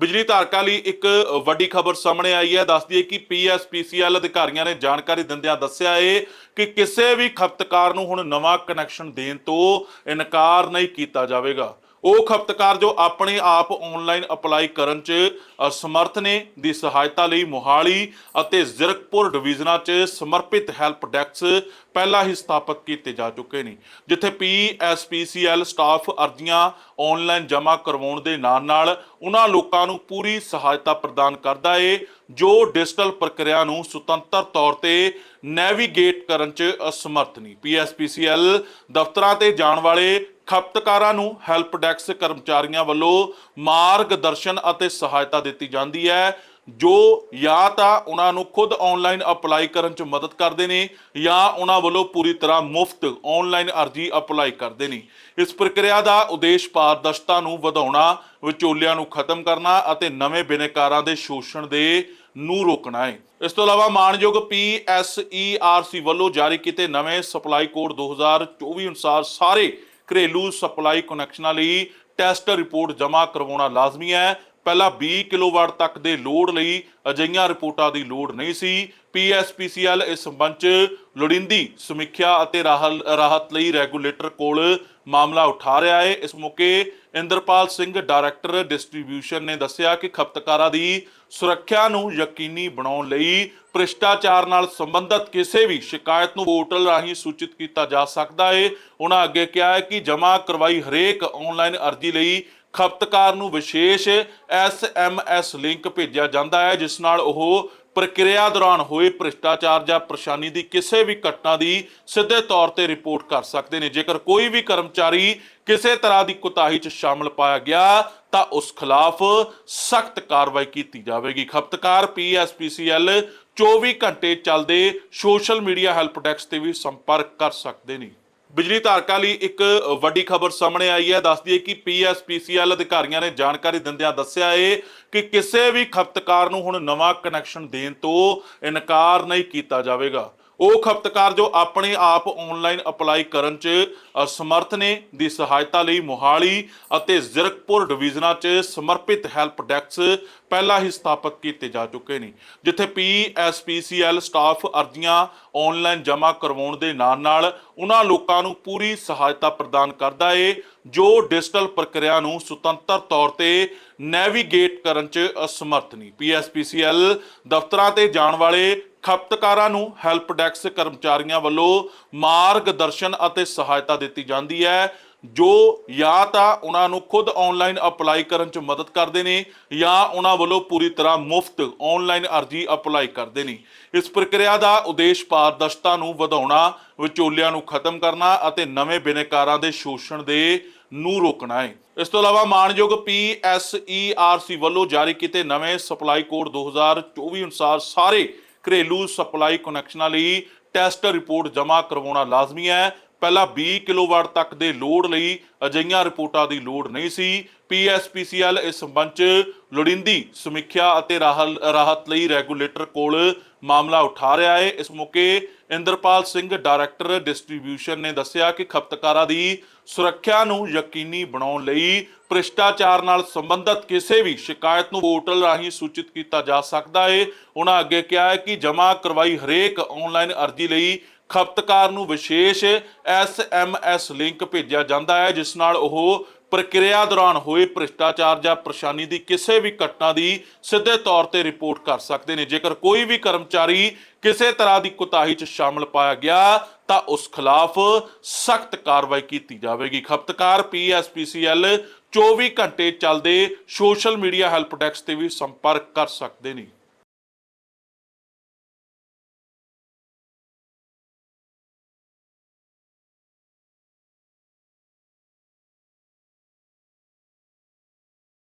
ਬਿਜਲੀ ਧਾਰਕਾਂ ਲਈ ਇੱਕ ਵੱਡੀ ਖਬਰ ਸਾਹਮਣੇ ਆਈ ਹੈ। ਦੱਸਦੀ ਹੈ ਕਿ ਪੀਐਸਪੀਸੀਐਲ ਅਧਿਕਾਰੀਆਂ ਨੇ ਜਾਣਕਾਰੀ ਦਿੰਦਿਆਂ ਦੱਸਿਆ ਹੈ ਕਿ ਕਿਸੇ ਵੀ ਖਪਤਕਾਰ ਨੂੰ ਹੁਣ ਨਵਾਂ ਕਨੈਕਸ਼ਨ ਦੇਣ ਤੋਂ ਇਨਕਾਰ ਨਹੀਂ ਕੀਤਾ ਜਾਵੇਗਾ। ਉਹ ਖਪਤਕਾਰ ਜੋ ਆਪਣੇ ਆਪ ਆਨਲਾਈਨ ਅਪਲਾਈ ਕਰਨ 'ਚ ਅਸਮਰਥ ਨੇ, ਦੀ ਸਹਾਇਤਾ ਲਈ ਮੋਹਾਲੀ ਅਤੇ ਜ਼ਿਰਕਪੁਰ ਡਿਵੀਜ਼ਨਾਂ 'ਚ ਸਮਰਪਿਤ ਹੈਲਪ ਡੈਸਕ ਪਹਿਲਾਂ ਹੀ ਸਥਾਪਿਤ ਕੀਤੇ ਜਾ ਚੁੱਕੇ ਨੇ, ਜਿੱਥੇ ਪੀਐਸਪੀਸੀਐਲ ਸਟਾਫ ਅਰਜ਼ੀਆਂ ਆਨਲਾਈਨ ਜਮ੍ਹਾਂ ਕਰਵਾਉਣ ਦੇ ਨਾਲ ਨਾਲ ਉਹਨਾਂ ਲੋਕਾਂ ਨੂੰ ਪੂਰੀ ਸਹਾਇਤਾ ਪ੍ਰਦਾਨ ਕਰਦਾ ਏ। ਜੋ ਡਿਜੀਟਲ ਪ੍ਰਕਿਰਿਆ ਨੂੰ ਸੁਤੰਤਰ ਤੌਰ ਤੇ ਨੈਵੀਗੇਟ ਕਰਨ 'ਚ ਅਸਮਰਥ ਨਹੀਂ। ਪੀਐਸਪੀਸੀਐਲ ਦਫ਼ਤਰਾਂ ਤੇ ਜਾਣ ਵਾਲੇ ਖਪਤਕਾਰਾਂ ਨੂੰ ਹੈਲਪ ਡੈਸਕ ਕਰਮਚਾਰੀਆਂ ਵੱਲੋਂ ਮਾਰਗਦਰਸ਼ਨ ਅਤੇ ਸਹਾਇਤਾ ਦਿੱਤੀ ਜਾਂਦੀ ਹੈ, ਜੋ ਜਾਂ ਤਾਂ ਉਹਨਾਂ ਨੂੰ ਖੁਦ ਆਨਲਾਈਨ ਅਪਲਾਈ ਕਰਨ 'ਚ ਮਦਦ ਕਰਦੇ ਨੇ ਜਾਂ ਉਹਨਾਂ ਵੱਲੋਂ ਪੂਰੀ ਤਰ੍ਹਾਂ ਮੁਫਤ ਆਨਲਾਈਨ ਅਰਜ਼ੀ ਅਪਲਾਈ ਕਰਦੇ ਨੇ। ਇਸ ਪ੍ਰਕਿਰਿਆ ਦਾ ਉਦੇਸ਼ ਪਾਰਦਰਸ਼ਤਾ ਨੂੰ ਵਧਾਉਣਾ, ਵਿਚੋਲਿਆਂ ਨੂੰ ਖਤਮ ਕਰਨਾ ਅਤੇ ਨਵੇਂ ਬਿਨੇਕਾਰਾਂ ਦੇ ਸ਼ੋਸ਼ਣ ਦੇ ਨੂੰ ਰੋਕਣਾ ਹੈ। ਇਸ ਤੋਂ ਇਲਾਵਾ ਮਾਨਯੋਗ ਪੀਐਸਈਆਰਸੀ ਵੱਲੋਂ ਜਾਰੀ ਕੀਤੇ ਨਵੇਂ ਸਪਲਾਈ ਕੋਡ 2024 ਅਨੁਸਾਰ ਸਾਰੇ ਘਰੇਲੂ ਸਪਲਾਈ ਕਨੈਕਸ਼ਨਾਂ ਲਈ ਟੈਸਟ ਰਿਪੋਰਟ ਜਮ੍ਹਾਂ ਕਰਵਾਉਣਾ ਲਾਜ਼ਮੀ ਹੈ। ਪਹਿਲਾਂ 20 ਕਿਲੋਵਾਟ ਤੱਕ ਦੇ ਲੋਡ ਲਈ ਅਜਿਹੀਆਂ ਰਿਪੋਰਟਾਂ ਦੀ ਲੋੜ ਨਹੀਂ ਸੀ। ਪੀਐਸਪੀਸੀਐਲ ਇਸ ਸੰਬੰਧ 'ਚ ਲੋੜੀਂਦੀ ਸਮੀਖਿਆ ਅਤੇ ਰਾਹਲ- ਰਾਹਤ ਲਈ ਰੈਗੂਲੇਟਰ ਕੋਲ ਮਾਮਲਾ ਉਠਾ ਰਿਹਾ ਹੈ। ਇਸ ਮੌਕੇ ਇੰਦਰਪਾਲ ਸਿੰਘ ਡਾਇਰੈਕਟਰ ਡਿਸਟ੍ਰੀਬਿਊਸ਼ਨ ਨੇ ਦੱਸਿਆ ਕਿ ਖਪਤਕਾਰਾਂ ਦੀ ਸੁਰੱਖਿਆ ਨੂੰ ਯਕੀਨੀ ਬਣਾਉਣ ਲਈ ਭ੍ਰਿਸ਼ਟਾਚਾਰ ਨਾਲ ਸੰਬੰਧਿਤ ਕਿਸੇ ਵੀ ਸ਼ਿਕਾਇਤ ਨੂੰ ਪੋਰਟਲ ਰਾਹੀਂ ਸੂਚਿਤ ਕੀਤਾ ਜਾ ਸਕਦਾ ਹੈ ਉਹਨਾਂ ਅੱਗੇ ਕਿਹਾ ਹੈ ਕਿ ਜਮ੍ਹਾਂ ਕਰਵਾਈ ਹਰੇਕ ਆਨਲਾਈਨ ਅਰਜ਼ੀ ਲਈ ਖਪਤਕਾਰ ਨੂੰ ਵਿਸ਼ੇਸ਼ ਐਸਐਮਐਸ ਲਿੰਕ ਭੇਜਿਆ ਜਾਂਦਾ ਹੈ, ਜਿਸ ਨਾਲ ਉਹ ਪ੍ਰਕਿਰਿਆ ਦੌਰਾਨ ਹੋਏ ਭ੍ਰਿਸ਼ਟਾਚਾਰ ਜਾਂ ਪਰੇਸ਼ਾਨੀ ਦੀ ਕਿਸੇ ਵੀ ਘਟਨਾ ਦੀ ਸਿੱਧੇ ਤੌਰ ਤੇ ਰਿਪੋਰਟ ਕਰ ਸਕਦੇ ਨੇ। ਜੇਕਰ ਕੋਈ ਵੀ ਕਰਮਚਾਰੀ ਕਿਸੇ ਤਰ੍ਹਾਂ ਦੀ ਕੁਤਾਹੀ 'ਚ ਸ਼ਾਮਲ ਪਾਇਆ ਗਿਆ, ਤਾਂ ਉਸ ਖਿਲਾਫ ਸਖਤ ਕਾਰਵਾਈ ਕੀਤੀ ਜਾਵੇਗੀ। ਖਪਤਕਾਰ ਪੀਐਸਪੀਸੀਐਲ 24 ਘੰਟੇ ਚੱਲਦੇ ਸੋਸ਼ਲ ਮੀਡੀਆ ਹੈਲਪ ਡੈਸਕ ਤੇ ਵੀ ਸੰਪਰਕ ਕਰ ਸਕਦੇ ਨੇ। ਬਿਜਲੀ ਧਾਰਕਾਂ ਲਈ ਇੱਕ ਵੱਡੀ ਖਬਰ ਸਾਹਮਣੇ ਆਈ ਹੈ। ਦੱਸਦੀ ਹੈ ਕਿ ਪੀਐਸਪੀਸੀਐਲ ਅਧਿਕਾਰੀਆਂ ਨੇ ਜਾਣਕਾਰੀ ਦਿੰਦਿਆਂ ਦੱਸਿਆ ਹੈ ਕਿ ਕਿਸੇ ਵੀ ਖਪਤਕਾਰ ਨੂੰ ਹੁਣ ਨਵਾਂ ਕਨੈਕਸ਼ਨ ਦੇਣ ਤੋਂ ਇਨਕਾਰ ਨਹੀਂ ਕੀਤਾ ਜਾਵੇਗਾ। ਉਹ ਖਪਤਕਾਰ ਜੋ ਆਪਣੇ ਆਪ ਆਨਲਾਈਨ ਅਪਲਾਈ ਕਰਨ 'ਚ ਅਸਮਰਥ ਨੇ, ਦੀ ਸਹਾਇਤਾ ਲਈ ਮੋਹਾਲੀ ਅਤੇ ਜ਼ਿਰਕਪੁਰ ਡਿਵੀਜ਼ਨਾਂ 'ਚ ਸਮਰਪਿਤ ਹੈਲਪ ਡੈਸਕ ਪਹਿਲਾਂ ਹੀ ਸਥਾਪਿਤ ਕੀਤੇ ਜਾ ਚੁੱਕੇ ਨੇ, ਜਿੱਥੇ ਪੀਐਸਪੀਸੀਐਲ ਸਟਾਫ ਅਰਜ਼ੀਆਂ ਆਨਲਾਈਨ ਜਮ੍ਹਾਂ ਕਰਵਾਉਣ ਦੇ ਨਾਲ ਨਾਲ ਉਹਨਾਂ ਲੋਕਾਂ ਨੂੰ ਪੂਰੀ ਸਹਾਇਤਾ ਪ੍ਰਦਾਨ ਕਰਦਾ ਏ, ਜੋ ਡਿਜੀਟਲ ਪ੍ਰਕਿਰਿਆ ਨੂੰ ਸੁਤੰਤਰ ਤੌਰ ਤੇ ਨੈਵੀਗੇਟ ਕਰਨ 'ਚ ਅਸਮਰਥ ਨਹੀਂ ਪੀਐਸਪੀਸੀਐਲ ਦਫ਼ਤਰਾਂ ਤੇ ਜਾਣ ਵਾਲੇ ਖਪਤਕਾਰਾਂ ਨੂੰ ਹੈਲਪ ਡੈਸਕ ਕਰਮਚਾਰੀਆਂ ਵੱਲੋਂ ਮਾਰਗਦਰਸ਼ਨ ਅਤੇ ਸਹਾਇਤਾ ਦਿੱਤੀ ਜਾਂਦੀ ਹੈ, ਜੋ ਜਾਂ ਤਾਂ ਉਹਨਾਂ ਨੂੰ ਖੁਦ ਆਨਲਾਈਨ ਅਪਲਾਈ ਕਰਨ 'ਚ ਮਦਦ ਕਰਦੇ ਨੇ ਜਾਂ ਉਹਨਾਂ ਵੱਲੋਂ ਪੂਰੀ ਤਰ੍ਹਾਂ ਮੁਫਤ ਆਨਲਾਈਨ ਅਰਜ਼ੀ ਅਪਲਾਈ ਕਰਦੇ ਨੇ। ਇਸ ਪ੍ਰਕਿਰਿਆ ਦਾ ਉਦੇਸ਼ ਪਾਰਦਰਸ਼ਤਾ ਨੂੰ ਵਧਾਉਣਾ, ਵਿਚੋਲਿਆਂ ਨੂੰ ਖਤਮ ਕਰਨਾ ਅਤੇ ਨਵੇਂ ਬਿਨੇਕਾਰਾਂ ਦੇ ਸ਼ੋਸ਼ਣ ਦੇ ਨੂੰ ਰੋਕਣਾ ਹੈ। ਇਸ ਤੋਂ ਇਲਾਵਾ ਮਾਨਯੋਗ ਪੀਐਸਈਆਰਸੀ ਵੱਲੋਂ ਜਾਰੀ ਕੀਤੇ ਨਵੇਂ ਸਪਲਾਈ ਕੋਡ 2024 ਅਨੁਸਾਰ ਸਾਰੇ ਘਰੇਲੂ ਸਪਲਾਈ ਕਨੈਕਸ਼ਨਾਂ ਲਈ ਟੈਸਟ ਰਿਪੋਰਟ ਜਮ੍ਹਾਂ ਕਰਵਾਉਣਾ ਲਾਜ਼ਮੀ ਹੈ। ਪਹਿਲਾਂ 20 ਕਿਲੋਵਾਟ ਤੱਕ ਦੇ ਲੋਡ ਲਈ ਅਜਿਹੀਆਂ ਰਿਪੋਰਟਾਂ ਦੀ ਲੋੜ ਨਹੀਂ ਸੀ। ਪੀਐਸਪੀਸੀਐਲ ਇਸ ਸੰਬੰਧ 'ਚ ਲੋੜੀਂਦੀ ਸਮੀਖਿਆ ਅਤੇ ਰਾਹਲ- ਰਾਹਤ ਲਈ ਰੈਗੂਲੇਟਰ ਕੋਲ ਮਾਮਲਾ ਉਠਾ ਰਿਹਾ ਹੈ। ਇਸ ਮੌਕੇ ਇੰਦਰਪਾਲ ਸਿੰਘ, ਡਾਇਰੈਕਟਰ ਡਿਸਟ੍ਰੀਬਿਊਸ਼ਨ ਨੇ ਦੱਸਿਆ ਕਿ ਖਪਤਕਾਰਾਂ ਦੀ ਸੁਰੱਖਿਆ ਨੂੰ ਯਕੀਨੀ ਬਣਾਉਣ ਲਈ ਭ੍ਰਿਸ਼ਟਾਚਾਰ ਨਾਲ ਸੰਬੰਧਿਤ ਕਿਸੇ ਵੀ ਸ਼ਿਕਾਇਤ ਨੂੰ ਪੋਰਟਲ ਰਾਹੀਂ ਸੂਚਿਤ ਕੀਤਾ ਜਾ ਸਕਦਾ ਹੈ। ਉਹਨਾਂ ਅੱਗੇ ਕਿਹਾ ਹੈ ਕਿ ਜਮ੍ਹਾਂ ਕਰਵਾਈ ਹਰੇਕ ਆਨਲਾਈਨ ਅਰਜ਼ੀ ਲਈ ਖਪਤਕਾਰ ਨੂੰ ਵਿਸ਼ੇਸ਼ ਐਸਐਮਐਸ ਲਿੰਕ ਭੇਜਿਆ ਜਾਂਦਾ ਹੈ, ਜਿਸ ਨਾਲ ਉਹ ਪ੍ਰਕਿਰਿਆ ਦੌਰਾਨ ਹੋਏ ਭ੍ਰਿਸ਼ਟਾਚਾਰ ਜਾਂ ਪਰੇਸ਼ਾਨੀ ਦੀ ਕਿਸੇ ਵੀ ਘਟਨਾ ਦੀ ਸਿੱਧੇ ਤੌਰ ਤੇ ਰਿਪੋਰਟ ਕਰ ਸਕਦੇ ਨੇ। ਜੇਕਰ ਕੋਈ ਵੀ ਕਰਮਚਾਰੀ ਕਿਸੇ ਤਰ੍ਹਾਂ ਦੀ ਕੁਤਾਹੀ 'ਚ ਸ਼ਾਮਲ ਪਾਇਆ ਗਿਆ, ਤਾਂ ਉਸ ਖਿਲਾਫ ਸਖਤ ਕਾਰਵਾਈ ਕੀਤੀ ਜਾਵੇਗੀ। ਖਪਤਕਾਰ ਪੀਐਸਪੀਸੀਐਲ 24 ਘੰਟੇ ਚੱਲਦੇ ਸੋਸ਼ਲ ਮੀਡੀਆ ਹੈਲਪ ਡੈਸਕ ਤੇ ਵੀ ਸੰਪਰਕ ਕਰ ਸਕਦੇ ਨੇ।